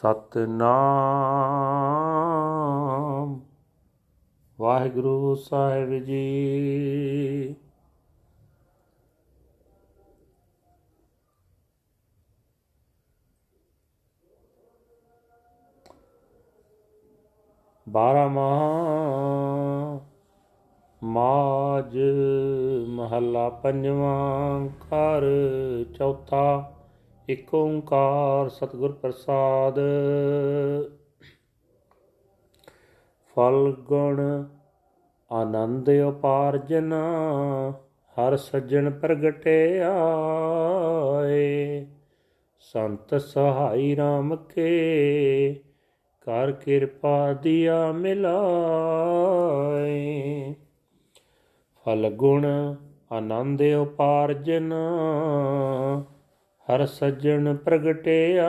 ਸਤਨਾਮ। ਵਾਹਿਗੁਰੂ ਸਾਹਿਬ ਜੀ। ਬਾਰਾਮਾ ਮਾਜ ਮਹੱਲਾ ਪੰਜਵਾਂ ਘਰ ਚੌਥਾ। ਏਕ ਓੰਕਾਰ ਸਤਿਗੁਰ ਪ੍ਰਸਾਦ। ਫਲ, ਗੁਣ, ਆਨੰਦ ਉਪਾਰਜਨ, ਹਰ ਸੱਜਣ ਪ੍ਰਗਟਿਆ ਆਏ ਸੰਤ ਸਹਾਈ RAM ਕੇ, ਕਰ ਕਿਰਪਾ ਦਿਆ ਮਿਲਾਏ। ਫਲ, ਗੁਣ, ਆਨੰਦ ਉਪਾਰਜਨ ਹਰ ਸੱਜਣ ਪ੍ਰਗਟੇ